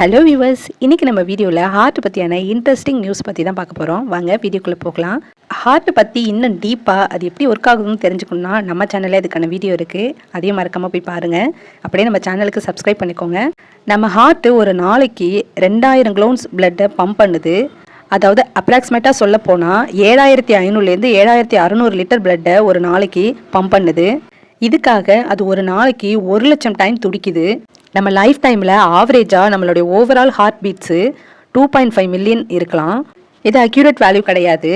Hello viewers இன்றைக்கி நம்ம வீடியோவில் ஹார்ட் பற்றியான இன்ட்ரெஸ்டிங் நியூஸ் பற்றி தான் பார்க்க போகிறோம் வாங்க வீடியோக்குள்ளே போகலாம். ஹார்ட் பற்றி இன்னும் டீப்பாக அது எப்படி ஒர்க் ஆகுதுன்னு தெரிஞ்சுக்கணும்னா நம்ம சேனலில் அதுக்கான வீடியோ இருக்குது அதையும் மறக்காமல் போய் பாருங்கள் அப்படியே நம்ம சேனலுக்கு சப்ஸ்கிரைப் பண்ணிக்கோங்க. நம்ம ஹார்ட்டு ஒரு நாளைக்கு ரெண்டாயிரம் க்ளோன்ஸ் பிளட்டை பம்ப் பண்ணுது. அதாவது அப்ராக்சிமேட்டாக சொல்ல போனால் ஏழாயிரத்தி ஐநூறுலேருந்து ஏழாயிரத்தி அறநூறு லிட்டர் பிளட்டை ஒரு நாளைக்கு பம்ப் பண்ணுது. இதுக்காக அது ஒரு நாளைக்கு ஒரு லட்சம் டைம் துடிக்குது. நம்ம லைஃப் டைமில் ஆவரேஜாக நம்மளுடைய overall heart beats two point five million இருக்கலாம். இது அக்யூரேட் வேல்யூ கிடையாது.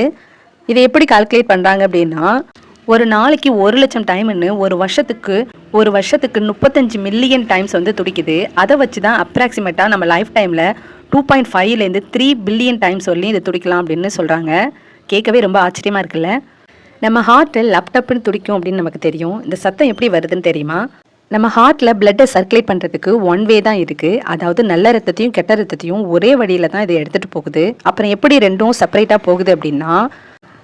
இதை எப்படி கால்குலேட் பண்ணுறாங்க அப்படின்னா ஒரு நாளைக்கு ஒரு லட்சம் டைம்னு ஒரு வருஷத்துக்கு ஒரு வருஷத்துக்கு முப்பத்தஞ்சு மில்லியன் டைம்ஸ் வந்து துடிக்குது. அதை வச்சு தான் அப்ராக்சிமேட்டாக நம்ம லைஃப் டைமில் டூ பாயிண்ட் ஃபைவ்லேருந்து த்ரீ பில்லியன் டைம்ஸ் வரலையும் இதை துடிக்கலாம் அப்படின்னு சொல்கிறாங்க கேட்கவே ரொம்ப ஆச்சரியமாக இருக்குல்ல? நம்ம ஹார்ட்டில் லேப்டாப்னு துடிக்கும் அப்படின்னு நமக்கு தெரியும். இந்த சத்தம் எப்படி வருதுன்னு தெரியுமா? நம்ம ஹார்ட்டில் பிளட்டை சர்க்குலேட் பண்ணுறதுக்கு ஒன் வே தான் இருக்குது அதாவது நல்ல ரத்தத்தையும் கெட்ட ரத்தத்தையும் ஒரே வழியில் தான் இதை எடுத்துகிட்டு போகுது. அப்புறம் எப்படி ரெண்டும் செப்பரேட்டாக போகுது அப்படின்னா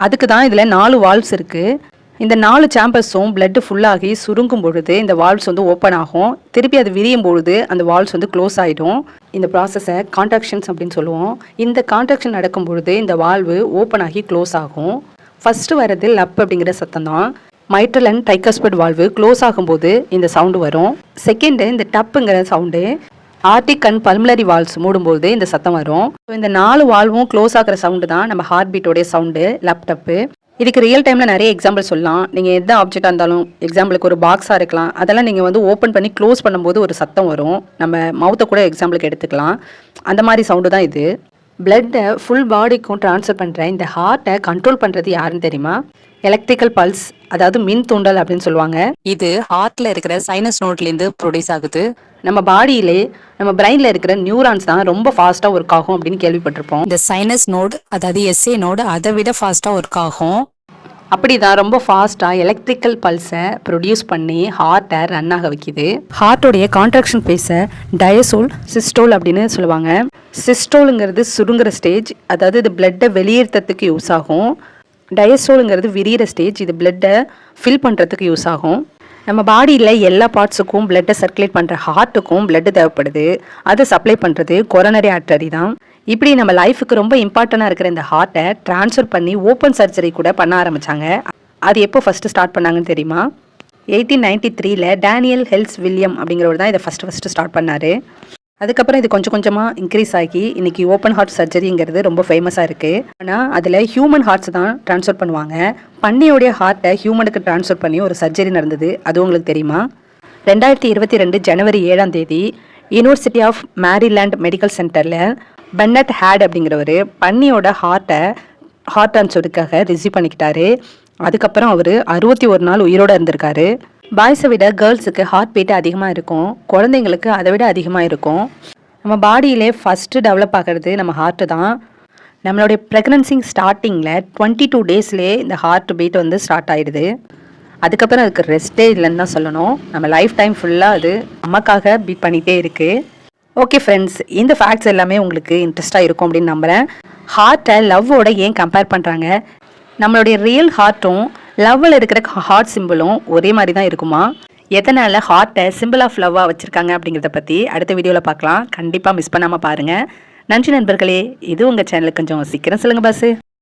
அதுக்கு தான் இதில் நாலு வால்வ்ஸ் இருக்குது இந்த நாலு சாம்பர்ஸும் பிளட்டு ஃபுல்லாகி சுருங்கும் பொழுது இந்த வால்வ்ஸ் வந்து ஓப்பன் ஆகும். திருப்பி அது விரியும் பொழுது அந்த வால்வ்ஸ் வந்து க்ளோஸ் ஆகிடும் இந்த ப்ராசஸை கான்ட்ராக்ஷன்ஸ் அப்படின்னு சொல்லுவோம். இந்த கான்ட்ராக்ஷன் நடக்கும் பொழுது இந்த வால்வு ஓப்பன் ஆகி க்ளோஸ் ஆகும். ஃபஸ்ட்டு வரது லப் அப்படிங்கிற சத்தம் தான். Mitral and tricuspid valve close ஆகும்போது இந்த சவுண்டு வரும். செகண்டு இந்த டப்புங்கிற sound aortic and pulmonary valves மூடும்போது இந்த சத்தம் வரும். இந்த நாலு வால்வும் க்ளோஸ் ஆகிற சவுண்டு தான் நம்ம ஹார்ட் பீட்டோடைய சவுண்டு லேப்டாப்பு இதுக்கு ரியல் டைமில் நிறைய எக்ஸாம்பிள் சொல்லலாம். நீங்கள் எந்த ஆப்ஜெக்டாக இருந்தாலும் எக்ஸாம்பிளுக்கு ஒரு பாக்ஸாக இருக்கலாம். அதெல்லாம் நீங்கள் வந்து ஓப்பன் பண்ணி க்ளோஸ் பண்ணும்போது ஒரு சத்தம் வரும். நம்ம மவுத்தை கூட எக்ஸாம்பிளுக்கு எடுத்துக்கலாம். அந்த மாதிரி சவுண்டு தான் இது. பிளட்டை ஃபுல் பாடிக்கும் ட்ரான்ஸ்ஃபர் பண்ணுற இந்த ஹார்ட்டை கண்ட்ரோல் பண்ணுறது யாருன்னு தெரியுமா? எலக்ட்ரிக்கல் பல்ஸ் அதாவது மின் தூண்டல் அப்படின்னு சொல்லுவாங்க. இது ஹார்ட்ல இருக்கிற சைனஸ் நோட்லேருந்து ப்ரொடியூஸ் ஆகுது. நம்ம பாடியிலே நம்ம பிரெயினில் இருக்கிற நியூரான்ஸ் தான் ரொம்ப ஃபாஸ்ட்டாக ஒர்க் ஆகும் அப்படின்னு கேள்விப்பட்டிருப்போம். இந்த சைனஸ் நோட் அதாவது எஸ்ஏ நோடு அதை விட ஃபாஸ்ட்டாக ஒர்க் ஆகும். அப்படி தான் ரொம்ப ஃபாஸ்ட்டாக எலக்ட்ரிக்கல் பல்ஸை ப்ரொடியூஸ் பண்ணி ஹார்ட்டை ரன் ஆக வைக்குது. ஹார்ட்டோடைய கான்ட்ராக்ஷன் பேஸை டயசோல் சிஸ்டோல் அப்படின்னு சொல்லுவாங்க. சிஸ்டோலுங்கிறது சுருங்குற ஸ்டேஜ் அதாவது இது பிளட்டை வெளியேற்றத்துக்கு யூஸ் ஆகும். டயஸ்ட்ரோலுங்கிறது விரிகிற ஸ்டேஜ் இது பிளட்டை ஃபில் பண்ணுறதுக்கு யூஸ் ஆகும். நம்ம பாடியில் எல்லா பார்ட்ஸுக்கும் பிளட்டை சர்க்குலேட் பண்ணுற ஹார்ட்டுக்கும் பிளட்டு தேவைப்படுது. அதை சப்ளை பண்ணுறது கொரோனரி ஆர்டரி தான். இப்படி நம்ம லைஃபுக்கு ரொம்ப இம்பார்ட்டண்ட்டாக இருக்கிற இந்த ஹார்ட்டை ட்ரான்ஸ்ஃபர் பண்ணி ஓப்பன் சர்ஜரி கூட பண்ண ஆரம்பித்தாங்க அது எப்போ ஃபஸ்ட்டு ஸ்டார்ட் பண்ணாங்கன்னு தெரியுமா? எயிட்டீன் நைன்டி த்ரீல டேனியல் ஹெல்ஸ் வில்லியம் அப்படிங்கிறவர் தான் இதை ஃபஸ்ட்டு ஃபஸ்ட்டு ஸ்டார்ட் பண்ணார். அதுக்கப்புறம் இது கொஞ்சம் கொஞ்சமாக இன்க்ரீஸ் ஆகி இன்றைக்கி ஓப்பன் ஹார்ட் சர்ஜரிங்கிறது ரொம்ப ஃபேமஸாக இருக்குது ஆனால் அதில் ஹியூமன் ஹார்ட்ஸ் தான் ட்ரான்ஸ்ஃபர் பண்ணுவாங்க. பன்னியோடைய ஹார்ட்டை ஹியூமனுக்கு ட்ரான்ஸ்ஃபர் பண்ணி ஒரு சர்ஜரி நடந்தது. அது உங்களுக்கு தெரியுமா? ரெண்டாயிரத்தி இருபத்தி ரெண்டு ஜனவரி ஏழாம் தேதி யூனிவர்சிட்டி ஆஃப் மேரிலேண்ட் மெடிக்கல் சென்டரில் பென்னட் ஹேட் அப்படிங்கிறவர் பன்னியோட ஹார்ட்டை ஹார்ட் ட்ரான்ஸ்ஃபருக்காக ரிசீவ் பண்ணிக்கிட்டாரு. அதுக்கப்புறம் அவர் அறுபத்தி ஒரு நாள் உயிரோடு இருந்திருக்காரு. பாய்ஸை விட கேர்ள்ஸுக்கு ஹார்ட் பீட் அதிகமாக இருக்கும். குழந்தைங்களுக்கு அதை விட அதிகமாக இருக்கும். நம்ம பாடியிலே ஃபஸ்ட்டு டெவலப் ஆகிறது நம்ம ஹார்ட்டு தான். நம்மளுடைய ப்ரெக்னன்சி ஸ்டார்டிங்கில் டுவெண்ட்டி டூ டேஸ்லேயே இந்த ஹார்ட் பீட் வந்து ஸ்டார்ட் ஆயிடுது. அதுக்கப்புறம் அதுக்கு ரெஸ்ட்டே இல்லைன்னு தான் சொல்லணும். நம்ம லைஃப் டைம் ஃபுல்லாக அது நமக்காக பீட் பண்ணிகிட்டே இருக்குது ஓகே ஃப்ரெண்ட்ஸ் இந்த ஃபேக்ட்ஸ் எல்லாமே உங்களுக்கு இன்ட்ரெஸ்ட்டாக இருக்கும் அப்படின்னு நம்புகிறேன் ஹார்ட்டை லவ்வோட ஏன் கம்பேர் பண்ணுறாங்க நம்மளுடைய ரியல் ஹார்ட்டும் லவ்வில் இருக்கிற ஹார்ட் சிம்பிளும் ஒரே மாதிரி தான் இருக்குமா? எதனால் ஹார்ட்டை சிம்பிள் ஆஃப் லவ்வாக வச்சுருக்காங்க அப்படிங்கிறத பற்றி அடுத்த வீடியோவில் பார்க்கலாம். கண்டிப்பாக மிஸ் பண்ணாமல் பாருங்கள் நன்றி நண்பர்களே இது உங்கள் சேனலுக்கு கொஞ்சம் சீக்கிரம் சொல்லுங்கள் பாஸு